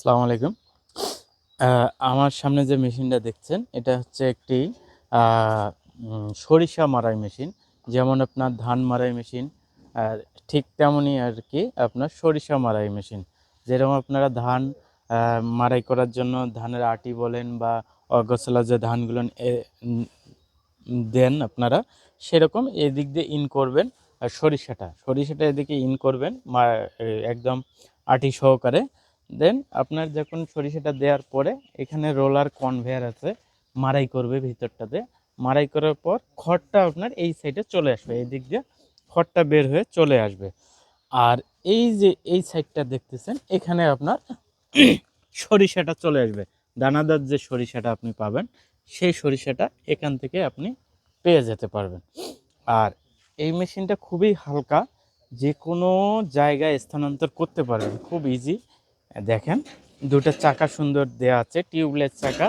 আসসালামু আলাইকুম। আমার সামনে যে মেশিনটা দেখছেন, এটা হচ্ছে একটি সরিষা মারাই মেশিন। যেমন আপনার ধান মারাই মেশিন ঠিক তেমনই আর কি আপনার সরিষা মারাই মেশিন। যেরকম আপনারা ধান মারাই করার জন্য ধানের আটি বলেন বা অগোছলা যে ধানগুলো দেন আপনারা, সেরকম এদিক দিয়ে ইন করবেন সরিষাটা সরিষাটা এদিকে ইন করবেন একদম আটি সহকারে। দেন আপনার যখন সরিষাটা দেওয়ার পরে এখানে রোলার কনভেয়ার আছে মারাই করবে ভিতরটাতে। মারাই করার পর খড়টা আপনার এই সাইডে চলে আসবে, এই দিক দিয়ে খড়টা বের হয়ে চলে আসবে। আর এই যে এই সাইডটা দেখতেছেন, এখানে আপনার সরিষাটা চলে আসবে। দানাদার যে সরিষাটা আপনি পাবেন, সেই সরিষাটা এখান থেকে আপনি পেয়ে যেতে পারবেন। আর এই মেশিনটা খুবই হালকা যে কোনো জায়গায় স্থানান্তর করতে পারবেন, খুব ইজি দেখেন, দুটো চাকা সুন্দর দেওয়া আছে টিউবলেস চাকা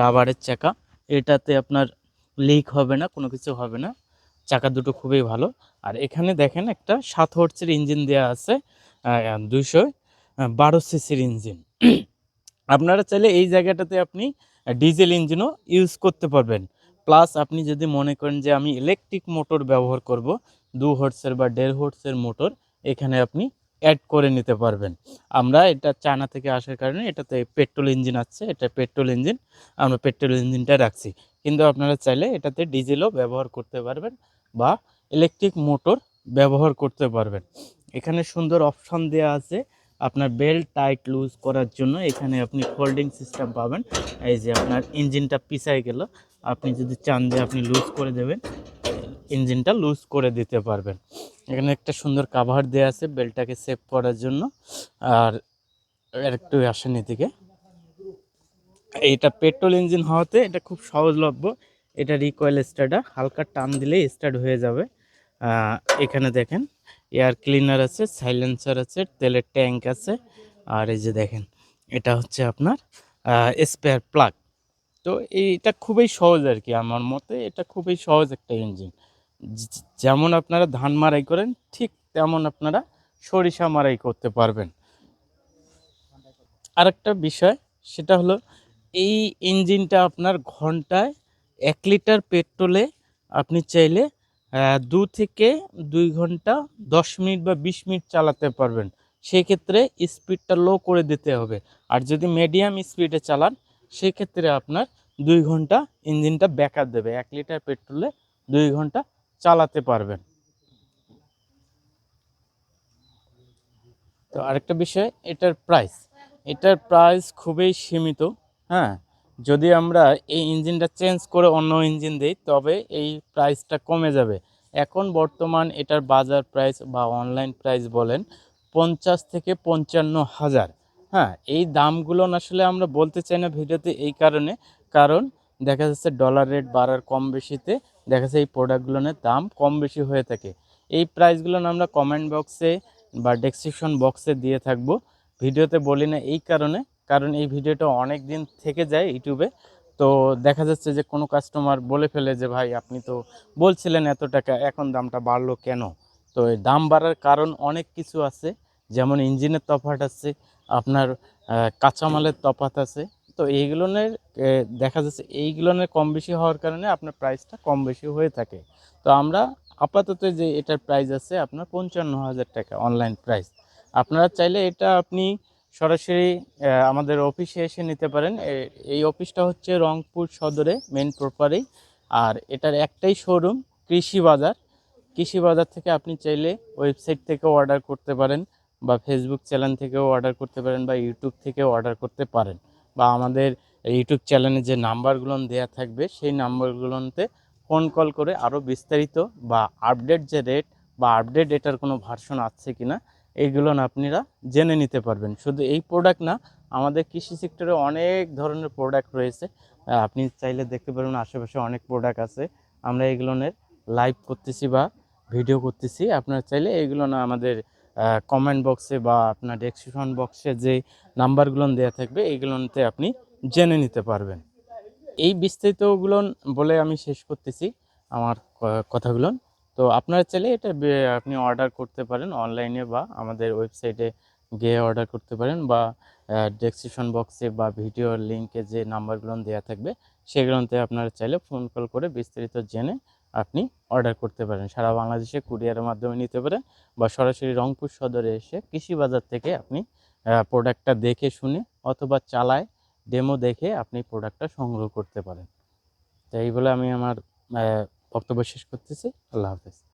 রাবারের চাকা। এটাতে আপনার লিক হবে না, কোনো কিছু হবে না। চাকা দুটো খুবই ভালো। আর এখানে দেখেন একটা সাত হর্সের ইঞ্জিন দেওয়া আছে দুইশো বারো সিসির ইঞ্জিন আপনারা চাইলে এই জায়গাটাতে আপনি ডিজেল ইঞ্জিনও ইউজ করতে পারবেন। প্লাস আপনি যদি মনে করেন যে আমি ইলেকট্রিক মোটর ব্যবহার করব, দু হর্সের বা দেড় হর্সের মোটর এখানে আপনি অ্যাড করে নিতে পারবেন। আমরা এটা চায়না থেকে আসার কারণে এটাতে পেট্রোল ইঞ্জিন আছে, এটা পেট্রোল ইঞ্জিন আমরা পেট্রোল ইঞ্জিনটা রাখছি। কিন্তু আপনারা চাইলে এটাতে ডিজেলও ব্যবহার করতে পারবেন বা ইলেকট্রিক মোটর ব্যবহার করতে পারবেন। এখানে সুন্দর অপশান দেওয়া আছে, আপনার বেল্ট টাইট লুজ করার জন্য। এখানে আপনি ফোল্ডিং সিস্টেম পাবেন। এই যে আপনার ইঞ্জিনটা পিছায় গেল, আপনি যদি চান যে আপনি লুজ করে দেবেন ইঞ্জিনটা লুজ করে দিতে পারবেন। এখানে একটা সুন্দর কাভার দেওয়া আছে বেল্টটাকে সেভ করার জন্য। আর আর একটু আসেন এদিকে। এটা পেট্রোল ইঞ্জিন হওয়াতে এটা খুব সহজলভ্য। এটা রিকয়েল স্টার্টার হালকা টান দিলেই স্টার্ট হয়ে যাবে। এখানে দেখেন এয়ার ক্লিনার আছে সাইলেন্সার আছে, তেলের ট্যাঙ্ক আছে। আর এই যে দেখেন, এটা হচ্ছে আপনার স্পেয়ার প্লাগ তো এইটা খুবই সহজ আর কি। আমার মতে এটা খুবই সহজ একটা ইঞ্জিন যেমন আপনারা ধান মারাই করেন, ঠিক তেমন আপনারা সরিষা মারাই করতে পারবেন। আরেকটা বিষয়, সেটা হলো এই ইঞ্জিনটা আপনার ঘন্টায় এক লিটার পেট্রোলে আপনি চাইলে দু থেকে দুই ঘণ্টা, দশ মিনিট বা বিশ মিনিট চালাতে পারবেন। সেক্ষেত্রে স্পিডটা লো করে দিতে হবে। আর যদি মিডিয়াম স্পিডে চালান, সেক্ষেত্রে আপনার দুই ঘণ্টা ইঞ্জিনটা ব্যাকআপ দেবে। এক লিটার পেট্রোলে দুই ঘণ্টা চালাতে পারবেন। তো আরেকটা বিষয়, এটার প্রাইস এটার প্রাইস খুবই সীমিত হ্যাঁ? যদি আমরা এই ইঞ্জিনটা চেঞ্জ করে অন্য ইঞ্জিন দিই, তবে এই প্রাইসটা কমে যাবে। এখন বর্তমান এটার বাজার প্রাইস বা অনলাইন প্রাইস বলেন পঞ্চাশ থেকে পঞ্চান্ন হাজার হ্যাঁ? এই দামগুলো আসলে আমরা বলতে চাই না ভিডিওতে এই কারণে। কারণ দেখা যাচ্ছে ডলার রেট বাড়ার কম বেশিতে দেখা যাচ্ছে এই প্রোডাক্টগুলোর দাম কম বেশি হয়ে থাকে। এই প্রাইসগুলো আমরা কমেন্ট বক্সে বা ডেসক্রিপশন বক্সে দিয়ে থাকব। ভিডিওতে বলি না এই কারণে, কারণ এই ভিডিওটা অনেক দিন থেকে যায় ইউটিউবে। তো দেখা যাচ্ছে যে কোনো কাস্টমার বলে ফেলে যে, ভাই, আপনি তো বলছিলেন এত টাকা, এখন দামটা বাড়লো কেন? তো এই দাম বাড়ার কারণ অনেক কিছু আছে। যেমন ইঞ্জিনের তফাৎ আছে, আপনার কাঁচামালের তফাৎ আছে তো এইগুলোনের দেখা যাচ্ছে এইগুলোনের কম বেশি হওয়ার কারণে আপনার প্রাইসটা কম বেশি হয়ে থাকে। তো আমরা আপাতত যে এটার প্রাইস আছে আপনার পঞ্চান্ন হাজার টাকা অনলাইন প্রাইস আপনারা চাইলে এটা আপনি সরাসরি আমাদের অফিসে এসে নিতে পারেন। এই অফিসটা হচ্ছে রংপুর সদরে মেন প্রপারেই আর এটার একটাই শোরুম কৃষি বাজার। কৃষি বাজার থেকে আপনি চাইলে ওয়েবসাইট থেকেও অর্ডার করতে পারেন বা ফেসবুক চ্যানেল থেকেও অর্ডার করতে পারেন বা ইউটিউব থেকেও অর্ডার করতে পারেন। বা আমাদের ইউটিউব চ্যানেলে যে নাম্বারগুলো দেওয়া থাকবে, সেই নাম্বারগুলোতে ফোন কল করে আরও বিস্তারিত বা আপডেট যে রেট বা আপডেট এটার কোনো ভার্সন আছে কিনা, এইগুলো আপনারা জেনে নিতে পারবেন। শুধু এই প্রোডাক্ট না, আমাদের কৃষি সেক্টরে অনেক ধরনের প্রোডাক্ট রয়েছে। আপনি চাইলে দেখতে পারবেন আশেপাশে অনেক প্রোডাক্ট আছে। আমরা এগুলোনের লাইভ করতেছি বা ভিডিও করতেছি। আপনারা চাইলে এগুলো না আমাদের কমেন্ট বক্সে বা আপনার ডেসক্রিপশন বক্সে যে নাম্বারগুলো দেওয়া থাকবে এইগুলোতে আপনি জেনে নিতে পারবেন। এই বিস্তারিতগুলো বলে আমি শেষ করতেছি আমার কথাগুলো। তো আপনারা চাইলে এটা আপনি অর্ডার করতে পারেন অনলাইনে বা আমাদের ওয়েবসাইটে গিয়ে অর্ডার করতে পারেন বা ডেসক্রিপশন বক্সে বা ভিডিওর লিঙ্কে যে নাম্বারগুলো দেওয়া থাকবে, সেগুলোতে আপনারা চাইলে ফোন কল করে বিস্তারিত জেনে আপনি অর্ডার করতে পারেন। সারা বাংলাদেশে কুরিয়ারের মাধ্যমে নিতে পারেন বা সরাসরি রংপুর সদরে এসে কৃষি বাজার থেকে আপনি প্রোডাক্টটা দেখে শুনে অথবা চালায় ডেমো দেখে আপনি প্রোডাক্টটা সংগ্রহ করতে পারেন। তো এই বলে আমি আমার বক্তব্য শেষ করতেছি। আল্লাহ হাফেজ।